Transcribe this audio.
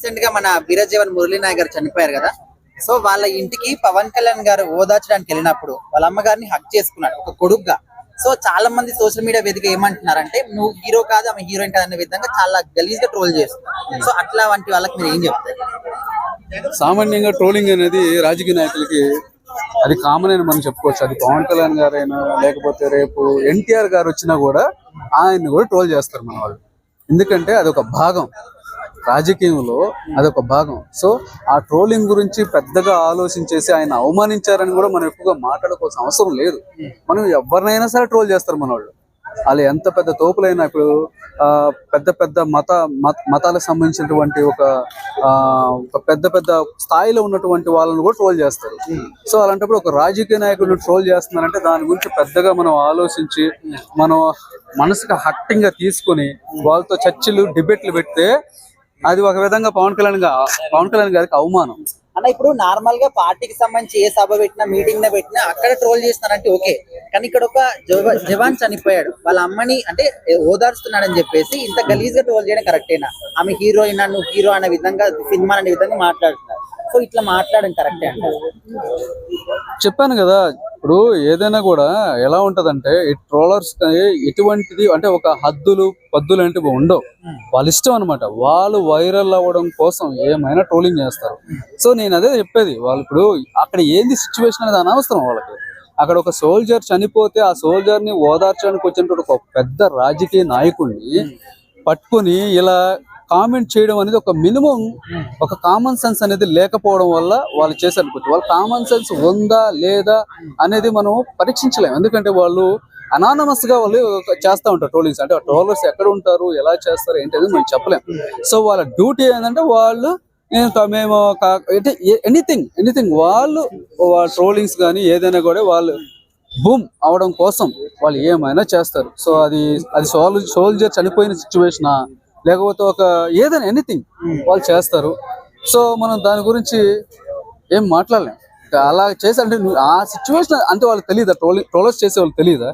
రీసెంట్గా మన వీరజీవన్ మురళీనాయ్ గారు చనిపోయారు కదా. సో వాళ్ళ ఇంటికి పవన్ కళ్యాణ్ గారు ఓదార్చడానికి వెళ్ళినప్పుడు వాళ్ళ అమ్మగారిని హక్ చేసుకున్నాడు ఒక కొడుగ్గా సో చాలా మంది సోషల్ మీడియా వేదిక ఏమంటున్నారంటే నువ్వు హీరో కాదు ఆమె హీరోయిన్ కాదు అనే విధంగా చాలా గలీజ్గా ట్రోల్ చేస్తున్నారు. సో అట్లా వంటి వాళ్ళకి మీరు ఏం చెప్తారు? సామాన్యంగా ట్రోలింగ్ అనేది రాజకీయ నాయకులకి అది కామన్ అని మనం చెప్పుకోవచ్చు. అది పవన్ కళ్యాణ్ గారైనా లేకపోతే రేపు ఎన్టీఆర్ గారు వచ్చినా కూడా ఆయన్ని కూడా ట్రోల్ చేస్తారు మన వాళ్ళు. ఎందుకంటే అది ఒక భాగం. రాజకీయంలో అదొక భాగం. సో ఆ ట్రోలింగ్ గురించి పెద్దగా ఆలోచించేసి ఆయన అవమానించారని కూడా మనం ఎక్కువగా మాట్లాడుకోవాల్సిన అవసరం లేదు. మనం ఎవరినైనా సరే ట్రోల్ చేస్తారు మన వాళ్ళు వాళ్ళు ఎంత పెద్ద తోపులైనా ఇప్పుడు ఆ, పెద్ద పెద్ద మత మత- మతాలకు సంబంధించినటువంటి ఒక ఆ, ఒక పెద్ద పెద్ద స్థాయిలో ఉన్నటువంటి వాళ్ళని కూడా ట్రోల్ చేస్తారు. సో అలాంటప్పుడు ఒక రాజకీయ నాయకుడు ట్రోల్ చేస్తున్నారంటే దాని గురించి పెద్దగా మనం ఆలోచించి మనం మనసుకు హట్టింగ్గా తీసుకొని వాళ్ళతో చర్చలు డిబేట్లు పెడితే అది ఒక విధంగా పవన్ కళ్యాణ్గా పవన్ కళ్యాణ్ గారికి అవమానం. అన్న ఇప్పుడు నార్మల్గా పార్టీకి సంబంధించి ఏ సభ పెట్టినా మీటింగ్ పెట్టినా అక్కడ ట్రోల్ చేస్తున్నారంటే ఓకే. కానీ ఇక్కడ ఒక జవ- జవాన్ చనిపోయాడు. వాళ్ళ అమ్మని అంటే ఓదార్స్తున్నాడని చెప్పేసి ఇంత గలీజ్గా ట్రోల్ చేయడం కరెక్టేనా? ఆమె హీరోయిన్ నువ్వు హీరో అనే విధంగా సినిమా అనే విధంగా మాట్లాడుతున్నారు. సో ఇట్లా మాట్లాడడం కరెక్టే అంటారు? చెప్పాను కదా ఇప్పుడు ఏదైనా కూడా ఎలా ఉంటదంటే ఈ ట్రోలర్స్ ఎటువంటిది అంటే ఒక హద్దులు పద్దులు అంటే ఉండవు. వాళ్ళ ఇష్టం అనమాట వాళ్ళు వైరల్ అవ్వడం కోసం ఏమైనా ట్రోలింగ్ చేస్తారు. సో నేను అదే చెప్పేది. వాళ్ళు ఇప్పుడు అక్కడ ఏంది సిచ్యువేషన్ అనేది అనవసరం వాళ్ళకి. అక్కడ ఒక సోల్జర్ చనిపోతే ఆ సోల్జర్ని ఓదార్చడానికి వచ్చినటువంటి ఒక పెద్ద రాజకీయ నాయకుడిని పట్టుకొని ఇలా కామెంట్ చేయడం అనేది ఒక మినిమం ఒక కామన్ సెన్స్ అనేది లేకపోవడం వల్ల వాళ్ళు చేశారు వాళ్ళ కామన్ సెన్స్ ఉందా లేదా అనేది మనం పరీక్షించలేము. ఎందుకంటే వాళ్ళు అనానమస్గా వాళ్ళు చేస్తూ ఉంటారు ట్రోలింగ్స్ అంటే ట్రోలర్స్ ఎక్కడ ఉంటారు ఎలా చేస్తారు ఏంటి అనేది మనం చెప్పలేం సో వాళ్ళ డ్యూటీ ఏంటంటే వాళ్ళు మేము ఎనీథింగ్ ఎనీథింగ్ వాళ్ళు ట్రోలింగ్స్ కానీ ఏదైనా కూడా వాళ్ళు బూమ్ అవడం కోసం వాళ్ళు ఏమైనా చేస్తారు. సో అది అది సోల్ సోల్జర్ చనిపోయిన సిచ్యువేషనా లేకపోతే ఒక ఏదైనా ఎనీథింగ్ వాళ్ళు చేస్తారు. సో మనం దాని గురించి ఏం మాట్లాడలేం. అలా చేసి అంటే ఆ సిచ్యువేషన్ అంటే వాళ్ళకి తెలియదా? ట్రోలింగ్ ట్రోలర్స్ చేసే వాళ్ళకి తెలియదా?